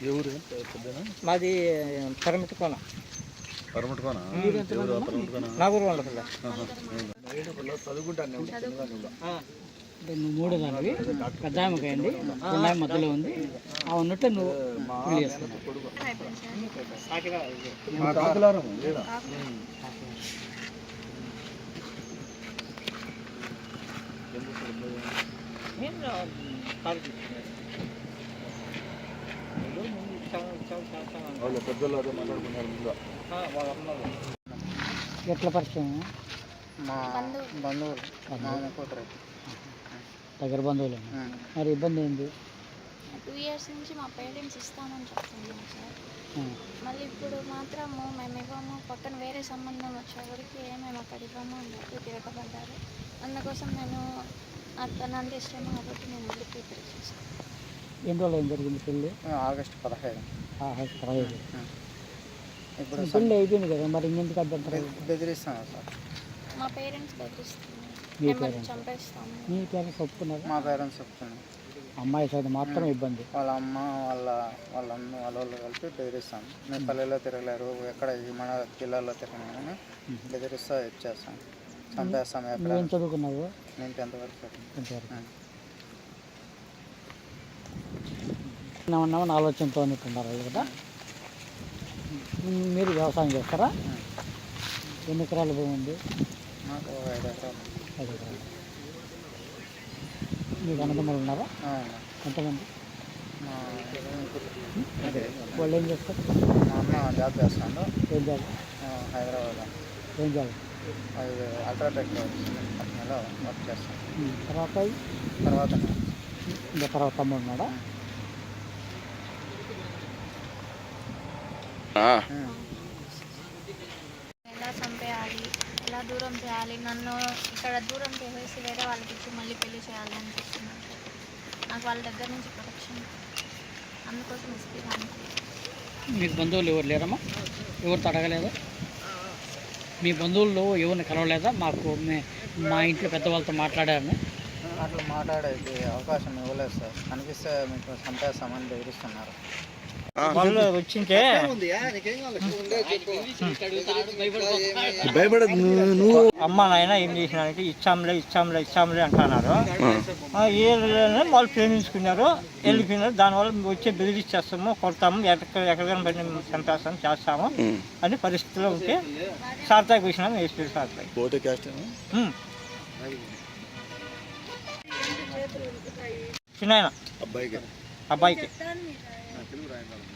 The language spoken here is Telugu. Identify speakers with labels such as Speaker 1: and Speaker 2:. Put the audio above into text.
Speaker 1: ఎవరు పెద్దనా
Speaker 2: మాది పరమిటి కోన
Speaker 1: పరమట్టుకోనా
Speaker 2: నాగూరు వాళ్ళ
Speaker 1: చదువుకుంటాను
Speaker 2: నువ్వు మూడో దానివి పెద్ద ఆమెకి అయింది రెండు ఆమె మధ్యలో ఉంది. ఆ ఉన్నట్టు నువ్వు పెళ్ళి చేసుకున్నావు ఎట్లా పరిచయం?
Speaker 3: మా బంధువులు. మామ కూతురు
Speaker 2: దగ్గర బంధువులు మరి ఇబ్బంది ఏంది?
Speaker 4: టూ ఇయర్స్ నుంచి మా పేరెంట్స్ ఇస్తామని చెప్తున్నాం సార్. మళ్ళీ ఇప్పుడు మాత్రము మేము ఇవ్వము పక్కన వేరే సంబంధం వచ్చేవరకు మేము అక్కడ ఇవ్వము అని చెప్పి తిరగబడ్డారు. అందుకోసం నేను అతను అంత ఇష్టం కాబట్టి నేను వెళ్ళి ప్రిపేర్ చేశాను.
Speaker 2: ఎన్ని రోజులు ఏం జరిగింది పెళ్ళి?
Speaker 3: ఆగస్టు పదహైదు.
Speaker 2: ఆ, పదహైదు.
Speaker 3: ఇప్పుడు
Speaker 2: పెళ్ళి అయిపోయింది కదా మరి ఇంకెందుకు అభ్యంతరం
Speaker 3: బెదిరిస్తాను సార్.
Speaker 4: మా పేరెంట్స్ బెదిరిస్తున్నారు
Speaker 2: మీ?
Speaker 4: చంపేస్తాము.
Speaker 2: పేరెంట్స్ ఒప్పుకున్నారు?
Speaker 3: మా పేరెంట్స్ చెప్తున్నాను
Speaker 2: అమ్మాయి సైడ్ మాత్రం ఇబ్బంది.
Speaker 3: వాళ్ళ అమ్మ వాళ్ళ వాళ్ళ అమ్మ వాళ్ళ వాళ్ళు కలిపి బెదిరిస్తాను మీ పల్లెల్లో తిరగలేరు ఎక్కడ ఈ మన జిల్లాలో తిరగలేమని బెదిరిస్తా ఇచ్చేస్తాను చంపేస్తాం ఎక్కడ?
Speaker 2: చదువుకున్నావు?
Speaker 3: నేను టెన్త్ వరకు చదివాను.
Speaker 2: ఇంతవరకు
Speaker 3: ఉం.
Speaker 2: ఉన్నామన్నామని ఆలోచనతో వాళ్ళు కదా? మీరు వ్యవసాయం చేస్తారా? ఎన్ని ఎకరాల భూమి ఉంది?
Speaker 3: నాకు ఒక ఐదు ఎకరాలు.
Speaker 2: ఐదు ఎకరాలు. మీకు అన్నదమ్ములు ఉన్నారా. ఎంతమంది? వాళ్ళు ఏం చేస్తారు?
Speaker 3: మా అమ్మ జాబ్ చేస్తాను
Speaker 2: ఏం జాబ్
Speaker 3: హైదరాబాద్లో
Speaker 2: ఏం జాబ్?
Speaker 3: అది అల్ట్రాటెక్ కంపెనీలో వర్క్ చేస్తాను.
Speaker 2: తర్వాత
Speaker 3: తర్వాత
Speaker 2: ఇంకా తర్వాత తమ్ముడు ఉన్నాడా?
Speaker 4: దూరం చేయాలి. నన్ను ఇక్కడ దూరం చేసేసి వేరే వాళ్ళకి ఇచ్చి మళ్ళీ పెళ్ళి చేయాలి అని సార్. నాకు వాళ్ళ దగ్గర నుంచి ప్రొటెక్షన్ అందుకోసం ఇస్తున్నాను
Speaker 2: మీకు బంధువులు ఎవరు లేరమ్మా? ఎవరు అడగలేదా మీ బంధువుల్లో ఎవరిని కలవలేదా? మాకు మే- మా ఇంట్లో పెద్దవాళ్ళతో మాట్లాడారని.
Speaker 3: అట్లా మాట్లాడేది అవకాశం ఇవ్వలేదు సార్. కనిపిస్తే మీకు చంపేస్తామని బెదిరిస్తున్నారు.
Speaker 2: వాళ్ళు వచ్చింటే
Speaker 1: భయపడదు. నువ్వు
Speaker 2: అమ్మ నాయన ఏం చేసినారంటే ఇచ్చాంలే ఇచ్చాంలే ఇచ్చాంలే అంటున్నారు. ఏళ్ళనే వాళ్ళు ప్రేమించుకున్నారు వెళ్ళిపోయినారు. దానివల్ల వచ్చే బెదిరిచ్చేస్తాము కొడతాము ఎక్కడ ఎక్కడికైనా పడి చంపేస్తాము చేస్తాము అని పరిస్థితిలో ఉంటే సార్తాకి వచ్చినాము
Speaker 1: బోటే క్యాస్ట్
Speaker 2: చిన్న
Speaker 1: అబ్బాయికి.
Speaker 2: అబ్బాయికి.
Speaker 1: டெலிவரி ஆயிருந்தாலும்